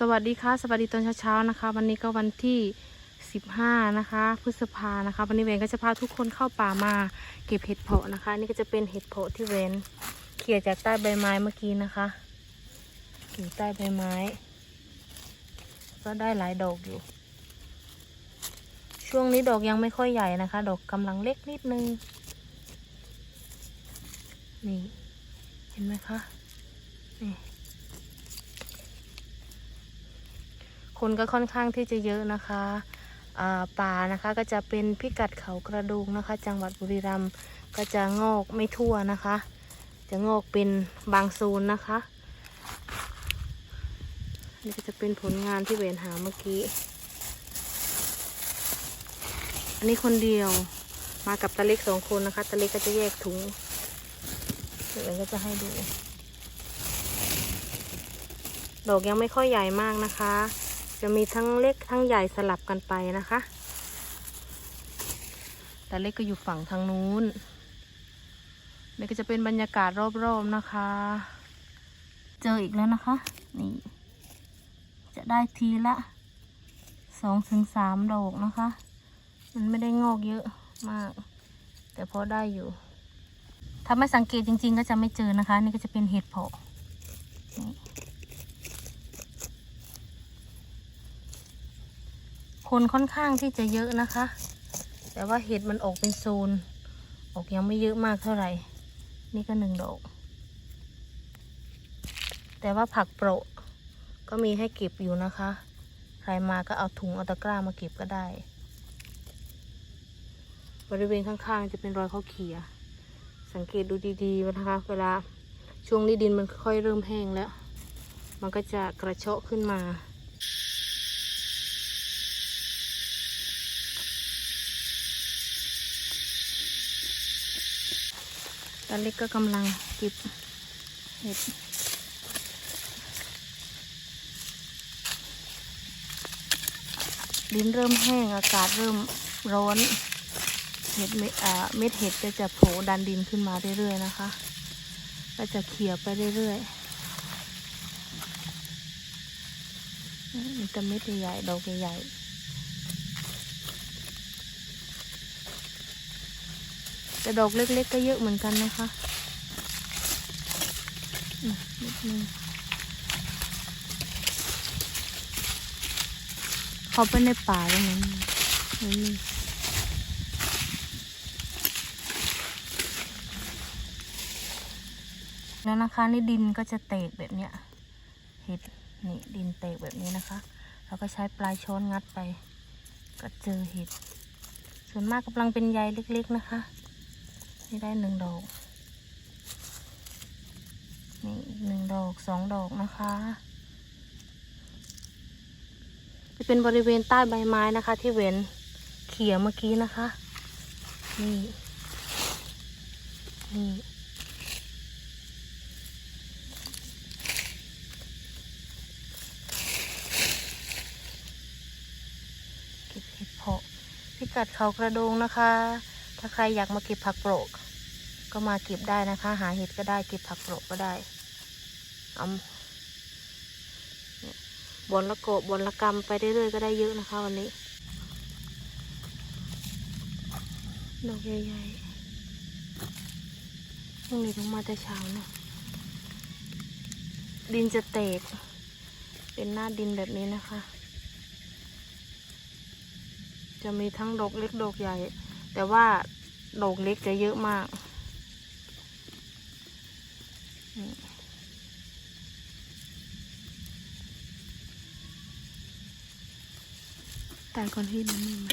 สวัสดีค่ะ สวัสดีตอนเช้าๆนะคะ วันนี้ก็วันที่ 15 นะคะ พฤษภานะคะ วันนี้เวนก็จะพาทุกคนเข้าป่ามาเก็บเห็ดเผาะนะคะ นี่ก็จะเป็นเห็ดเผาะที่เวนเขี่ยจากใต้ใบไม้เมื่อกี้นะคะอยู่ใต้ใบไม้ ก็ได้หลายดอกอยู่ ช่วงนี้ดอกยังไม่ค่อยใหญ่นะคะ ดอกกำลังเล็กนิดนึง นี่ เห็นไหมคะ นี่ คนก็ค่อนข้างที่จะเยอะนะคะป่านะคะก็จะเป็นพิกัดเขากระดูงนะคะ จังหวัดบุรีรัมย์ก็จะงอกไม่ทั่วนะคะ จะงอกเป็นบางโซนนะคะนี่ก็จะเป็นผลงานที่เวนหาเมื่อกี้ อันนี้คนเดียวมากับตาเล็กสองคนนะคะตาเล็กก็จะแยกถุงเดี๋ยวก็จะให้ดู ดอกยังไม่ค่อยใหญ่มากนะคะ จะมีทั้งเล็กทั้งใหญ่สลับกันไปนะคะ แต่เล็กก็อยู่ฝั่งทางนู้น นี่ก็จะเป็นบรรยากาศรอบๆนะคะ เจออีกแล้วนะคะ นี่ จะได้ทีละสองถึงสามดอกนะคะ มันไม่ได้งอกเยอะมาก แต่พอได้อยู่ ถ้าไม่สังเกตจริงๆก็จะไม่เจอนะคะ นี่ก็จะเป็นเห็ดเพาะ คนค่อนข้างที่จะเยอะนะคะ แต่ว่าเห็ดมันออกเป็นโซน ออกยังไม่เยอะมากเท่าไหร่ นี่ก็หนึ่งดอก แต่ว่าผักโปรก็มีให้เก็บอยู่นะคะ ใครมาก็เอาถุงเอาตะกร้ามาเก็บก็ได้ บริเวณข้างๆ จะเป็นรอยข้าเขีย สังเกตดูดีๆนะคะ เวลาช่วงนี้ดินมันค่อยเริ่มแห้งแล้ว มันก็จะกระเชาะขึ้นมา ตอนเล็กก็กำลังเก็บเห็ดดินเริ่มแห้งอากาศเริ่มร้อนเห็ดเม็ดเม็ดเห็ดก็จะโผล่ดันดินขึ้นมาเรื่อยๆนะคะ ก็จะเขี่ยไปเรื่อยๆมีแต่เม็ดใหญ่ๆดอกใหญ่ๆ แต่ดอกเล็ก ๆ ก็เยอะเหมือนกันนะคะนิดนึงเขาไปในป่าตรงนั้นไม่แล้วนะคะนี่ดินก็จะเตกแบบเนี้ยเห็ดนี่ดินเตกแบบนี้นะคะ เราก็ใช้ปลายช้อนงัดไป ก็เจอเห็ด ส่วนมากกำลังเป็นใยเล็ก ๆ นะคะ นี่ได้หนึ่งดอก นี่อีกหนึ่งดอกสองดอกนะคะจะเป็นบริเวณใต้ใบไม้นะคะ ที่เว้นเขี่ยเมื่อกี้นะคะ นี่ นี่เก็บเห็ดเพาะพิกัดเขากระโดงนะคะ ถ้าใครอยากมาเก็บผักโปรก ก็มาเก็บได้นะคะ หาเห็ดก็ได้เก็บผักโปรกก็ได้เอาบนละโกบบนละกำไปเรื่อยๆก็ได้เยอะนะคะ วันนี้ดอกใหญ่ๆพรุ่งนี้ต้องมาแต่เช้าเนอะดินจะแตก เป็นหน้าดินแบบนี้นะคะ จะมีทั้งดอกเล็กดอกใหญ่ แต่ว่าดอกเล็กจะเยอะมากนี่ แต่ก่อนที่มันมีไหม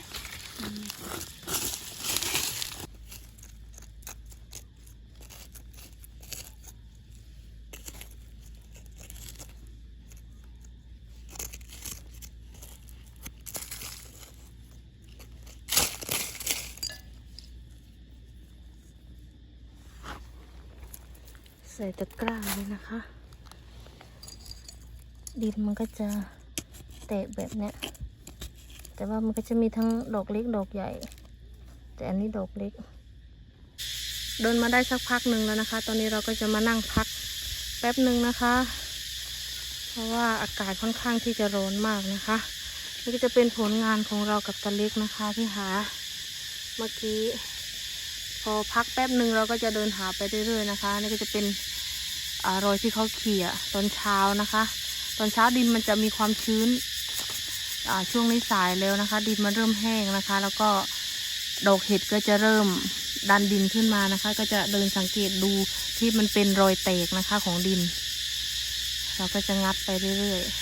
ใส่ตะกร้าเลยนะคะ ดินมันก็จะแตกแบบเนี้ย แต่ว่ามันก็จะมีทั้งดอกเล็กดอกใหญ่ แต่อันนี้ดอกเล็ก เดินมาได้สักพักหนึ่งแล้วนะคะ ตอนนี้เราก็จะมานั่งพักแป๊บหนึ่งนะคะ เพราะว่าอากาศค่อนข้างที่จะร้อนมากนะคะ นี่ก็จะเป็นผลงานของเรากับตะเล็กนะคะที่หา เมื่อกี้ พอพักแป๊บหนึ่งเราก็จะเดินหาไปเรื่อยๆนะคะ นี่ก็จะเป็นอรอยที่เขาเขี่ยตอนเช้านะคะ ตอนเช้าดินมันจะมีความชื้น ช่วงนี้สายแล้วนะคะ ดินมันเริ่มแห้งนะคะ แล้วก็ดอกเห็ดก็จะเริ่มดันดินขึ้นมานะคะ ก็จะเดินสังเกตดูที่มันเป็นรอยแตกนะคะของดิน เราก็จะงัดไปเรื่อยๆ